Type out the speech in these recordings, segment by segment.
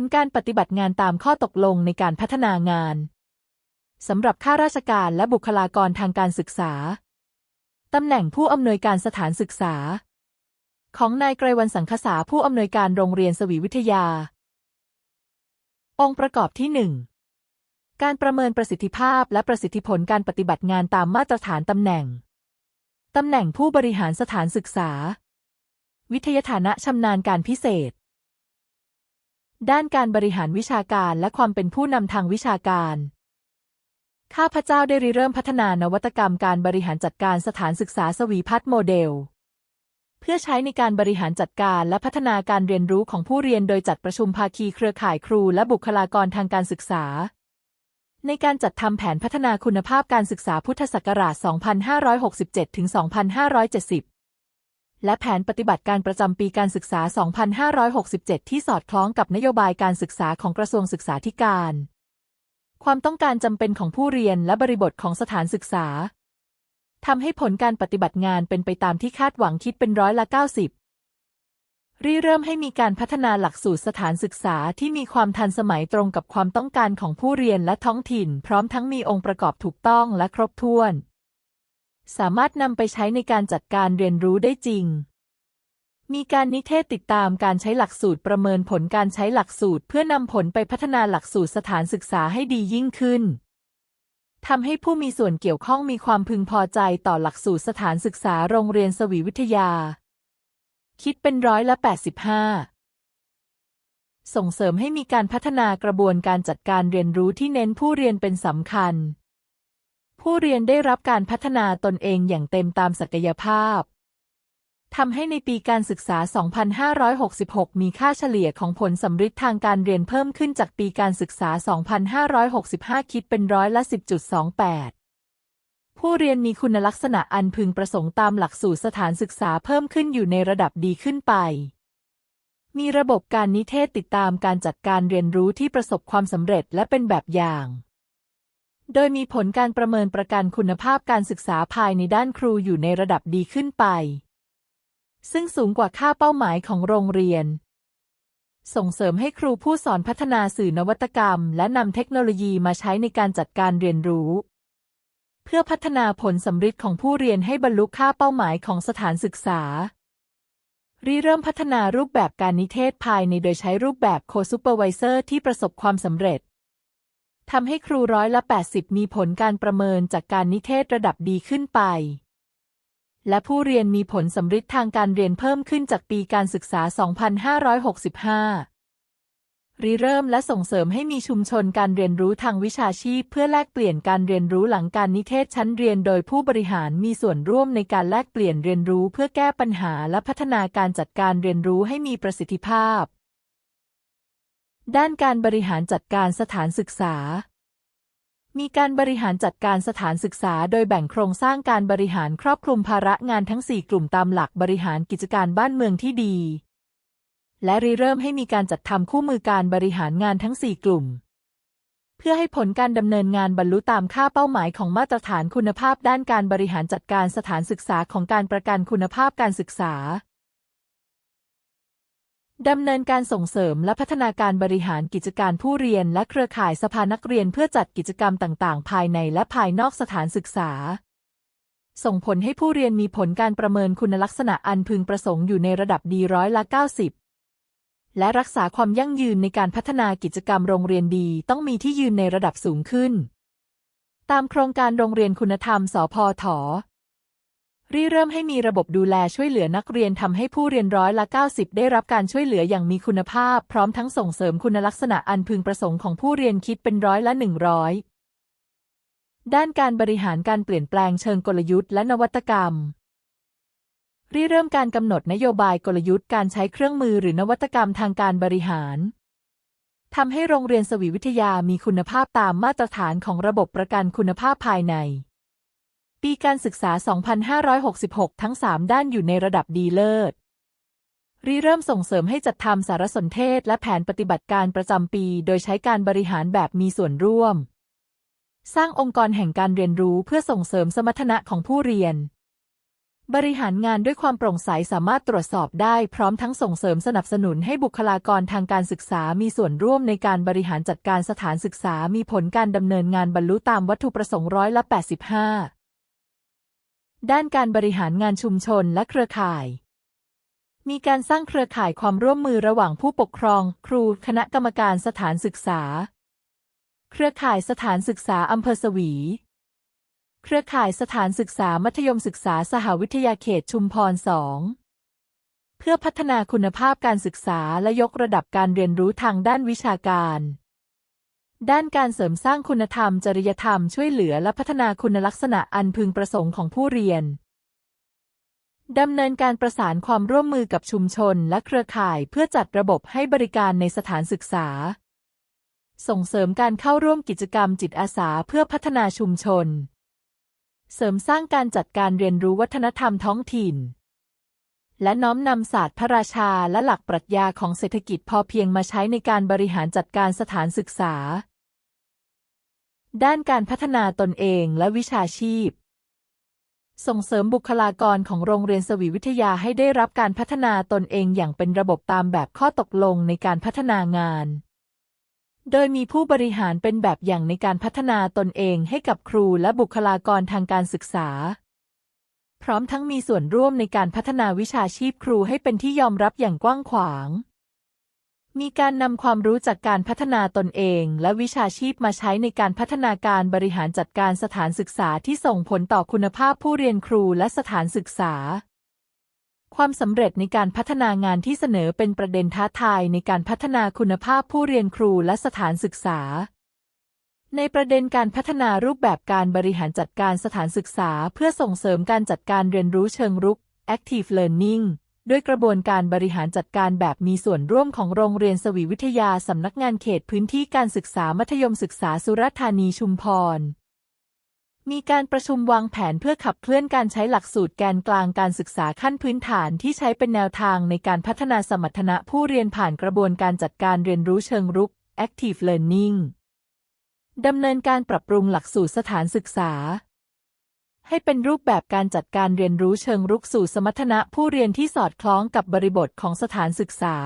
ลการปฏิบัติงานตามข้อตกลงในการพัฒนางานสำหรับข้าราชการและบุคลากรทางการศึกษา ตำแหน่งผู้อำนวยการสถานศึกษา ของนายไกรวันสังคสาผู้อำนวยการโรงเรียนสวีวิทยา องค์ประกอบที่หนึ่งการประเมินประสิทธิภาพและประสิทธิผลการปฏิบัติงานตามมาตรฐานตำแหน่ง ตำแหน่งผู้บริหารสถานศึกษา วิทยาฐานะชำนาญการพิเศษ ด้านการบริหารวิชาการและความเป็นผู้นำทางวิชาการ ข้าพเจ้าได้ริเริ่มพัฒนานวัตกรรมการบริหารจัดการสถานศึกษาสวีพัฒน์โมเดล เพื่อใช้ในการบริหารจัดการและพัฒนาการเรียนรู้ของผู้เรียนโดยจัดประชุมภาคีเครือข่ายครูและบุคลากรทางการศึกษา ในการจัดทำแผนพัฒนาคุณภาพการศึกษาพุทธศักราช 2567ถึง2570 และแผนปฏิบัติการประจำปีการศึกษา 2567 ที่สอดคล้องกับนโยบายการศึกษาของกระทรวงศึกษาธิการ ความต้องการจำเป็นของผู้เรียนและบริบทของสถานศึกษาทำให้ผลการปฏิบัติงานเป็นไปตามที่คาดหวังคิดเป็นร้อยละ 90ริเริ่มให้มีการพัฒนาหลักสูตรสถานศึกษาที่มีความทันสมัยตรงกับความต้องการของผู้เรียนและท้องถิ่น พร้อมทั้งมีองค์ประกอบถูกต้องและครบถ้วน สามารถนำไปใช้ในการจัดการเรียนรู้ได้จริง มีการนิเทศติดตามการใช้หลักสูตรประเมินผลการใช้หลักสูตร เพื่อนำผลไปพัฒนาหลักสูตรสถานศึกษาให้ดียิ่งขึ้นทำให้ผู้มีส่วนเกี่ยวข้องมีความพึงพอใจต่อหลักสูตรสถานศึกษาโรงเรียนสวีวิทยา คิดเป็นร้อยละ85 ส่งเสริมให้มีการพัฒนากระบวนการจัดการเรียนรู้ที่เน้นผู้เรียนเป็นสำคัญ ผู้เรียนได้รับการพัฒนาตนเองอย่างเต็มตามศักยภาพทำให้ในปีการศึกษา 2566 มีค่าเฉลี่ยของผลสำฤทธิ์ทางการเรียนเพิ่มขึ้นจากปีการศึกษา 2565 คิดเป็นร้อยละ 10.28 ผู้เรียนมีคุณลักษณะอันพึงประสงค์ตามหลักสูตรสถานศึกษาเพิ่มขึ้นอยู่ในระดับดีขึ้นไป มีระบบการนิเทศติดตามการจัดการเรียนรู้ที่ประสบความสำเร็จและเป็นแบบอย่าง โดยมีผลการประเมินประกันคุณภาพการศึกษาภายในด้านครูอยู่ในระดับดีขึ้นไป ซึ่งสูงกว่าค่าเป้าหมายของโรงเรียน ส่งเสริมให้ครูผู้สอนพัฒนาสื่อนวัตกรรม และนำเทคโนโลยีมาใช้ในการจัดการเรียนรู้ เพื่อพัฒนาผลสำฤทธิ์ของผู้เรียนให้บรรลุค่าเป้าหมายของสถานศึกษาริเริ่มพัฒนารูปแบบการนิเทศภายในโดยใช้รูปแบบโคซูเปอร์ไวเซอร์ที่ประสบความสำเร็จ ทำให้ครูร้อยละ 80 มีผลการประเมินจากการนิเทศระดับดีขึ้นไป และผู้เรียนมีผลสำฤทธิ์ทางการเรียนเพิ่มขึ้นจากปีการศึกษา 2565 ริเริ่มและส่งเสริมให้มีชุมชนการเรียนรู้ทางวิชาชีพ เพื่อแลกเปลี่ยนการเรียนรู้หลังการนิเทศชั้นเรียนโดยผู้บริหารมีส่วนร่วมในการแลกเปลี่ยนเรียนรู้เพื่อแก้ปัญหาและพัฒนาการจัดการเรียนรู้ให้มีประสิทธิภาพ ด้านการบริหารจัดการสถานศึกษา มีการบริหารจัดการสถานศึกษา โดยแบ่งโครงสร้างการบริหารครอบคลุมภาระงานทั้ง 4 กลุ่มตามหลักบริหารกิจการบ้านเมืองที่ดี และริเริ่มให้มีการจัดทำคู่มือการบริหารงานทั้ง 4 กลุ่ม เพื่อให้ผลการดำเนินงานบรรลุตามค่าเป้าหมายของมาตรฐานคุณภาพ ด้านการบริหารจัดการสถานศึกษาของการประกันคุณภาพการศึกษา ดำเนินการส่งเสริมและพัฒนาการบริหารกิจการผู้เรียนและเครือข่ายสภานักเรียนเพื่อจัดกิจกรรมต่าง ๆ ภายในและภายนอกสถานศึกษา ส่งผลให้ผู้เรียนมีผลการประเมินคุณลักษณะอันพึงประสงค์อยู่ในระดับดีร้อยละ 90 และรักษาความยั่งยืนในการพัฒนากิจกรรมโรงเรียนดีต้องมีที่ยืนในระดับสูงขึ้น ตามโครงการโรงเรียนคุณธรรม สพท ริเริ่มให้มีระบบดูแลช่วยเหลือนักเรียนทำให้ผู้เรียนร้อยละ 90 ได้รับการช่วยเหลืออย่างมีคุณภาพ พร้อมทั้งส่งเสริมคุณลักษณะอันพึงประสงค์ของผู้เรียนคิดเป็นร้อยละ 100 ด้านการบริหารการเปลี่ยนแปลงเชิงกลยุทธ์และนวัตกรรมริเริ่มการกำหนดนโยบายกลยุทธ์การใช้เครื่องมือหรือนวัตกรรมทางการบริหารทำให้โรงเรียนสวีวิทยามีคุณภาพตามมาตรฐานของระบบประกันคุณภาพภายใน ปีการศึกษา 2566 ทั้ง 3 ด้านอยู่ในระดับดีเลิศริเริ่มส่งเสริมให้จัดทำสารสนเทศและแผนปฏิบัติการประจำปี โดยใช้การบริหารแบบมีส่วนร่วม สร้างองค์กรแห่งการเรียนรู้เพื่อส่งเสริมสมรรถนะของผู้เรียน บริหารงานด้วยความโปร่งใสสามารถตรวจสอบได้พร้อมทั้งส่งเสริมสนับสนุนให้บุคลากรทางการศึกษามีส่วนร่วมในการบริหารจัดการสถานศึกษามีผลการดำเนินงานบรรลุตามวัตถุประสงค์ร้อยละ85 ด้านการบริหารงานชุมชนและเครือข่าย มีการสร้างเครือข่ายความร่วมมือระหว่างผู้ปกครอง ครู คณะกรรมการสถานศึกษา เครือข่ายสถานศึกษาอำเภอสวี เครือข่ายสถานศึกษามัธยมศึกษาสหวิทยาเขตชุมพร2เพื่อพัฒนาคุณภาพการศึกษาและยกระดับการเรียนรู้ทางด้านวิชาการ ด้านการเสริมสร้างคุณธรรม จริยธรรมช่วยเหลือและพัฒนาคุณลักษณะอันพึงประสงค์ของผู้เรียนดำเนินการประสานความร่วมมือกับชุมชนและเครือข่ายเพื่อจัดระบบให้บริการในสถานศึกษา ส่งเสริมการเข้าร่วมกิจกรรมจิตอาสาเพื่อพัฒนาชุมชน เสริมสร้างการจัดการเรียนรู้วัฒนธรรมท้องถิ่น และน้อมนำศาสตร์พระราชาและหลักปรัชญาของเศรษฐกิจพอเพียงมาใช้ในการบริหารจัดการสถานศึกษา ด้านการพัฒนาตนเองและวิชาชีพ ส่งเสริมบุคลากรของโรงเรียนสวีวิทยาให้ได้รับการพัฒนาตนเองอย่างเป็นระบบตามแบบข้อตกลงในการพัฒนางาน โดยมีผู้บริหารเป็นแบบอย่างในการพัฒนาตนเองให้กับครูและบุคลากรทางการศึกษา พร้อมทั้งมีส่วนร่วมในการพัฒนาวิชาชีพครูให้เป็นที่ยอมรับอย่างกว้างขวาง มีการนำความรู้จากการพัฒนาตนเอง และวิชาชีพมาใช้ในการพัฒนาการบริหารจัดการสถานศึกษาที่ส่งผลต่อคุณภาพผู้เรียนครูและสถานศึกษา ความสำเร็จในการพัฒนางานที่เสนอเป็นประเด็นท้าทายในการพัฒนาคุณภาพผู้เรียนครูและสถานศึกษา ในประเด็นการพัฒนารูปแบบการบริหารจัดการสถานศึกษา เพื่อส่งเสริมการจัดการเรียนรู้เชิงรุก active learning ด้วยกระบวนการบริหารจัดการแบบมีส่วนร่วมของโรงเรียนสวีวิทยาสำนักงานเขตพื้นที่การศึกษามัธยมศึกษาสุรธานีชุมพร มีการประชุมวางแผนเพื่อขับเคลื่อนการใช้หลักสูตรแกนกลางการศึกษาขั้นพื้นฐานที่ใช้เป็นแนวทางในการพัฒนาสมรรถนะผู้เรียนผ่านกระบวนการจัดการเรียนรู้เชิงรุก active learning ดำเนินการปรับปรุงหลักสูตรสถานศึกษา ให้เป็นรูปแบบการจัดการเรียนรู้เชิงรุกสู่สมรรถนะผู้เรียนที่สอดคล้องกับบริบทของสถานศึกษา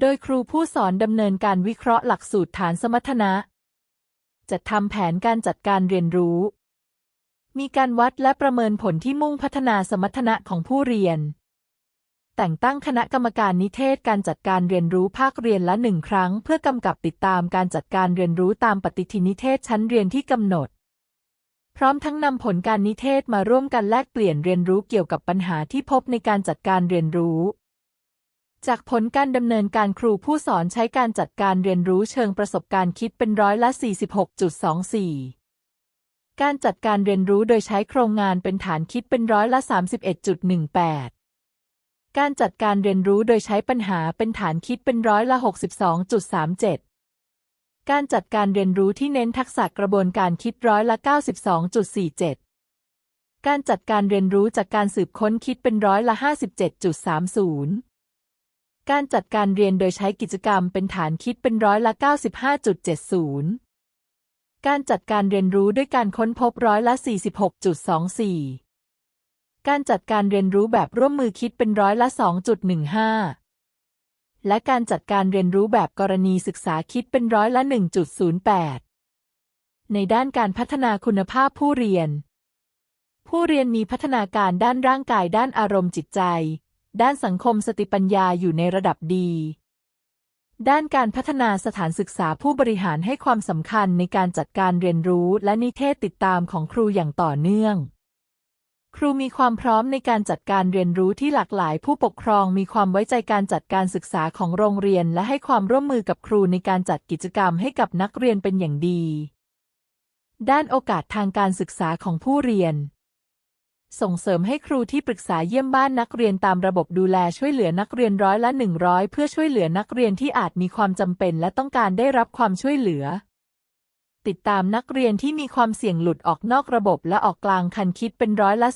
โดยครูผู้สอนดำเนินการวิเคราะห์หลักสูตรฐานสมรรถนะจัดทำแผนการจัดการเรียนรู้ มีการวัดและประเมินผลที่มุ่งพัฒนาสมรรถนะของผู้เรียน แต่งตั้งคณะกรรมการนิเทศการจัดการเรียนรู้ภาคเรียนละหนึ่งครั้ง เพื่อกำกับติดตามการจัดการเรียนรู้ตามปฏิทินนิเทศชั้นเรียนที่กำหนด พร้อมทั้งนำผลการนิเทศมาร่วมกันแลกเปลี่ยนเรียนรู้เกี่ยวกับปัญหาที่พบในการจัดการเรียนรู้ จากผลการดำเนินการครูผู้สอนใช้การจัดการเรียนรู้เชิงประสบการณ์คิดเป็นร้อยละ 46.24การจัดการเรียนรู้โดยใช้โครงงานเป็นฐานคิดเป็นร้อยละ 31.18 การจัดการเรียนรู้โดยใช้ปัญหาเป็นฐานคิดเป็นร้อยละ 62.37 การจัดการเรียนรู้ที่เน้นทักษะกระบวนการคิดร้อยละ 92.47 การจัดการเรียนรู้จากการสืบค้นคิดเป็นร้อยละ 57.30 การจัดการเรียนโดยใช้กิจกรรมเป็นฐานคิดเป็นร้อยละ 95.70 การจัดการเรียนรู้ด้วยการค้นพบร้อยละ 46.24 การจัดการเรียนรู้แบบร่วมมือคิดเป็นร้อยละ 2.15 และการจัดการเรียนรู้แบบกรณีศึกษาคิดเป็นร้อยละ 1.08 ในด้านการพัฒนาคุณภาพผู้เรียน ผู้เรียนมีพัฒนาการด้านร่างกายด้านอารมณ์จิตใจ ด้านสังคมสติปัญญาอยู่ในระดับดี ด้านการพัฒนาสถานศึกษาผู้บริหารให้ความสำคัญในการจัดการเรียนรู้และนิเทศติดตามของครูอย่างต่อเนื่อง ครูมีความพร้อมในการจัดการเรียนรู้ที่หลากหลาย ผู้ปกครองมีความไว้ใจการจัดการศึกษาของโรงเรียน และให้ความร่วมมือกับครูในการจัดกิจกรรมให้กับนักเรียนเป็นอย่างดี ด้านโอกาสทางการศึกษาของผู้เรียน ส่งเสริมให้ครูที่ปรึกษาเยี่ยมบ้านนักเรียนตามระบบดูแลช่วยเหลือนักเรียนร้อยละ100เพื่อช่วยเหลือนักเรียนที่อาจมีความจำเป็น และต้องการได้รับความช่วยเหลือ ติดตามนักเรียนที่มีความเสี่ยงหลุดออกนอกระบบและออกกลางคันคิดเป็นร้อยละ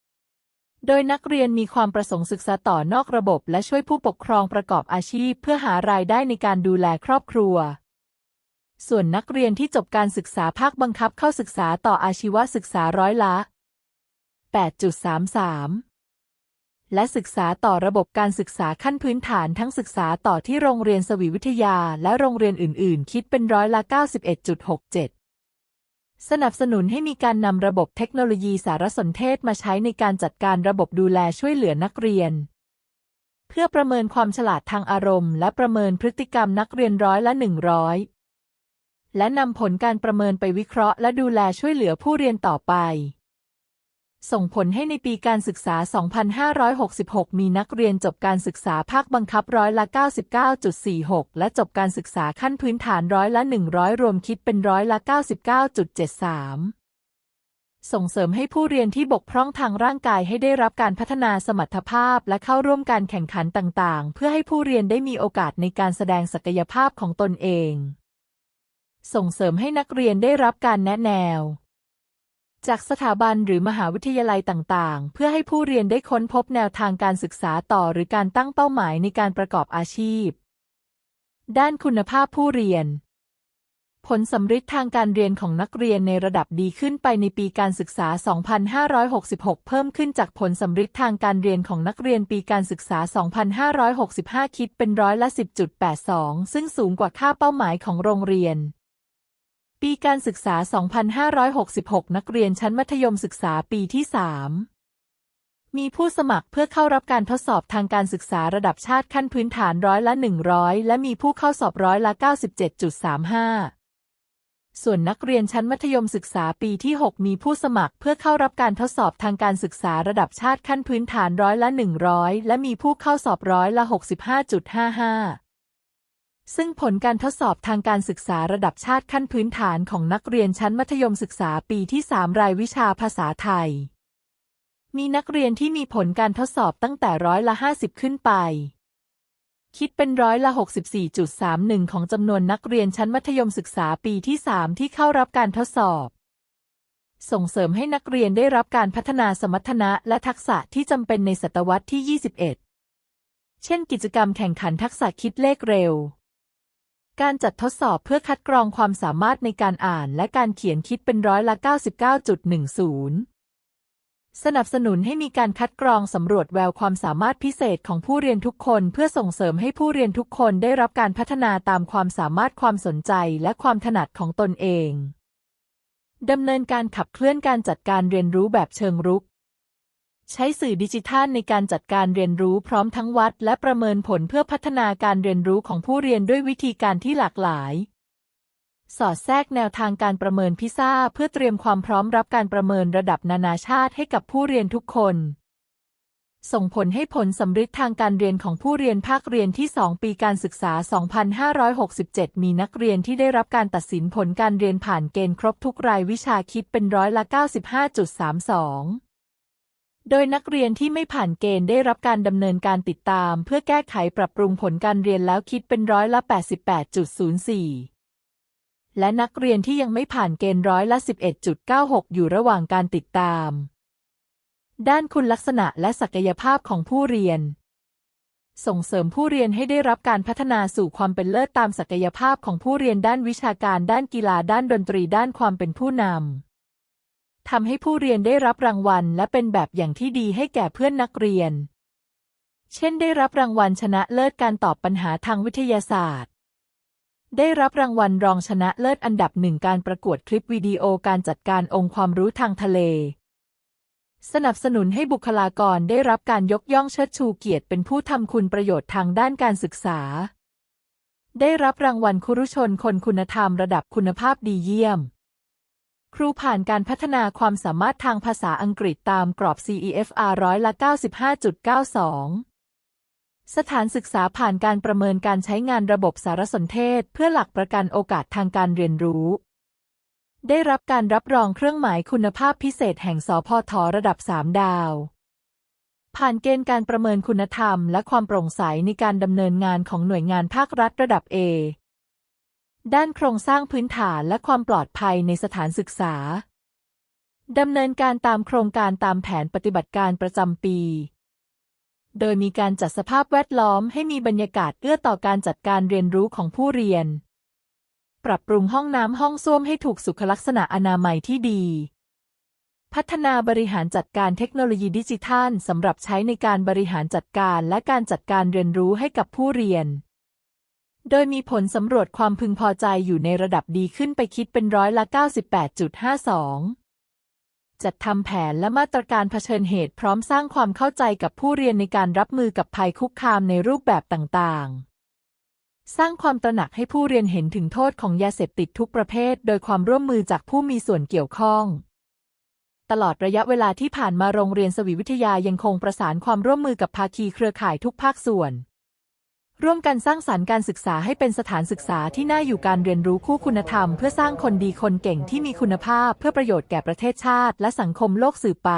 0.59 โดยนักเรียนมีความประสงค์ศึกษาต่อนอกระบบ และช่วยผู้ปกครองประกอบอาชีพ เพื่อหารายได้ในการดูแลครอบครัว ส่วนนักเรียนที่จบการศึกษาภาคบังคับเข้าศึกษาต่ออาชีวศึกษาร้อยละ 8.33 และศึกษาต่อระบบการศึกษาขั้นพื้นฐานทั้งศึกษาต่อที่โรงเรียนสวีวิทยาและโรงเรียนอื่น ๆ คิดเป็นร้อยละ 91.67 สนับสนุนให้มีการนำระบบเทคโนโลยีสารสนเทศมาใช้ในการจัดการระบบดูแลช่วยเหลือนักเรียน เพื่อประเมินความฉลาดทางอารมณ์ และประเมินพฤติกรรมนักเรียนร้อยละ 100 และนำผลการประเมินไปวิเคราะห์ และดูแลช่วยเหลือผู้เรียนต่อไป ส่งผลให้ในปีการศึกษา 2566 มีนักเรียนจบการศึกษาภาคบังคับร้อยละ 99.46 และจบการศึกษาขั้นพื้นฐานร้อยละ 100 รวมคิดเป็นร้อยละ 99.73 ส่งเสริมให้ผู้เรียนที่บกพร่องทางร่างกายให้ได้รับการพัฒนาสมรรถภาพและเข้าร่วมการแข่งขันต่างๆ เพื่อให้ผู้เรียนได้มีโอกาสในการแสดงศักยภาพของตนเอง ส่งเสริมให้นักเรียนได้รับการแนะแนว จากสถาบันหรือมหาวิทยาลัยต่างๆ เพื่อให้ผู้เรียนได้ค้นพบแนวทางการศึกษาต่อหรือการตั้งเป้าหมายในการประกอบอาชีพ ด้านคุณภาพผู้เรียน ผลสำฤทธิ์ทางการเรียนของนักเรียนในระดับดีขึ้นไปในปีการศึกษา 2566 เพิ่มขึ้นจากผลสำฤทธิ์ทางการเรียนของนักเรียนปีการศึกษา 2565 คิดเป็นร้อยละ 10.82 ซึ่งสูงกว่าค่าเป้าหมายของโรงเรียน ปีการศึกษา 2566 นักเรียนชั้นมัธยมศึกษาปีที่ 3 มีผู้สมัครเพื่อเข้ารับการทดสอบทางการศึกษาระดับชาติขั้นพื้นฐานร้อยละ 100 และมีผู้เข้าสอบร้อยละ 97.35 ส่วนนักเรียนชั้นมัธยมศึกษาปีที่ 6 มีผู้สมัครเพื่อเข้ารับการทดสอบทางการศึกษาระดับชาติขั้นพื้นฐานร้อยละ 100 และมีผู้เข้าสอบร้อยละ 65.55 ซึ่งผลการทดสอบทางการศึกษาระดับชาติขั้นพื้นฐานของนักเรียนชั้นมัธยมศึกษาปีที่ 3 รายวิชาภาษาไทย มีนักเรียนที่มีผลการทดสอบตั้งแต่ร้อยละ 50 ขึ้นไป คิดเป็นร้อยละ 64.31 ของจำนวนนักเรียนชั้นมัธยมศึกษาปีที่ 3 ที่เข้ารับการทดสอบ ส่งเสริมให้นักเรียนได้รับการพัฒนาสมรรถนะและทักษะที่จำเป็นในศตวรรษที่ 21 เช่น กิจกรรมแข่งขันทักษะคิดเลขเร็ว การจัดทดสอบเพื่อคัดกรองความสามารถในการอ่านและการเขียนคิดเป็นร้อยละ 99.10 สนับสนุนให้มีการคัดกรองสำรวจแววความสามารถพิเศษของผู้เรียนทุกคน เพื่อส่งเสริมให้ผู้เรียนทุกคนได้รับการพัฒนาตามความสามารถความสนใจและความถนัดของตนเอง ดำเนินการขับเคลื่อนการจัดการเรียนรู้แบบเชิงรุก ใช้สื่อดิจิทัลในการจัดการเรียนรู้พร้อมทั้งวัด และประเมินผลเพื่อพัฒนาการเรียนรู้ของผู้เรียนด้วยวิธีการที่หลากหลาย สอดแทรกแนวทางการประเมินพิซ่าเพื่อเตรียมความพร้อมรับการประเมินระดับนานาชาติให้กับผู้เรียนทุกคน ส่งผลให้ผลสำฤทธิ์ทางการเรียนของผู้เรียนภาคเรียนที่ 2 ปีการศึกษา 2567 มีนักเรียนที่ได้รับการตัดสินผลการเรียนผ่านเกณฑ์ครบทุกรายวิชาคิดเป็นร้อยละ 95.32 โดยนักเรียนที่ไม่ผ่านเกณฑ์ได้รับการดำเนินการติดตาม เพื่อแก้ไขปรับปรุงผลการเรียนแล้วคิดเป็นร้อยละ 88.04 และนักเรียนที่ยังไม่ผ่านเกณฑ์ร้อยละ 11.96 อยู่ระหว่างการติดตาม ด้านคุณลักษณะและศักยภาพของผู้เรียน ส่งเสริมผู้เรียนให้ได้รับการพัฒนาสู่ความเป็นเลิศตามศักยภาพของผู้เรียนด้านวิชาการด้านกีฬาด้านดนตรีด้านความเป็นผู้นำ ทำให้ผู้เรียนได้รับรางวัล และเป็นแบบอย่างที่ดีให้แก่เพื่อนนักเรียน เช่นได้รับรางวัลชนะเลิศการตอบปัญหาทางวิทยาศาสตร์ ได้รับรางวัลรองชนะเลิศอันดับหนึ่งการประกวดคลิปวิดีโอการจัดการองค์ความรู้ทางทะเล สนับสนุนให้บุคลากรได้รับการยกย่องเชิดชูเกียรติเป็นผู้ทำคุณประโยชน์ทางด้านการศึกษา ได้รับรางวัลคุรุชนคนคุณธรรมระดับคุณภาพดีเยี่ยม ครูผ่านการพัฒนาความสามารถทางภาษาอังกฤษตามกรอบ CEFR ร้อยละ 95.92 สถานศึกษาผ่านการประเมินการใช้งานระบบสารสนเทศ เพื่อหลักประกันโอกาสทางการเรียนรู้ ได้รับการรับรองเครื่องหมายคุณภาพพิเศษแห่งสพทระดับ 3 ดาว ผ่านเกณฑ์การประเมินคุณธรรม และความโปร่งใสในการดำเนินงานของหน่วยงานภาครัฐระดับ A ด้านโครงสร้างพื้นฐานและความปลอดภัยในสถานศึกษา ดำเนินการตามโครงการตามแผนปฏิบัติการประจำปี โดยมีการจัดสภาพแวดล้อมให้มีบรรยากาศเอื้อต่อการจัดการเรียนรู้ของผู้เรียน ปรับปรุงห้องน้ำห้องส้วมให้ถูกสุขลักษณะอนามัยที่ดี พัฒนาบริหารจัดการเทคโนโลยีดิจิทัลสำหรับใช้ในการบริหารจัดการและการจัดการเรียนรู้ให้กับผู้เรียน โดยมีผลสำรวจความพึงพอใจอยู่ในระดับดีขึ้นไปคิดเป็นร้อยละ 98.52 จัดทำแผนและมาตรการเผชิญเหตุพร้อมสร้างความเข้าใจกับผู้เรียนในการรับมือกับภัยคุกคามในรูปแบบต่างๆ สร้างความตระหนักให้ผู้เรียนเห็นถึงโทษของยาเสพติดทุกประเภท โดยความร่วมมือจากผู้มีส่วนเกี่ยวข้องตลอดระยะเวลาที่ผ่านมาโรงเรียนสวีวิทยายังคงประสานความร่วมมือกับภาคีเครือข่ายทุกภาคส่วน ร่วมกันสร้างสรรค์การศึกษาให้เป็นสถานศึกษาที่น่าอยู่การเรียนรู้คู่คุณธรรม เพื่อสร้างคนดีคนเก่งที่มีคุณภาพเพื่อประโยชน์แก่ประเทศชาติ และสังคมโลกสืบไป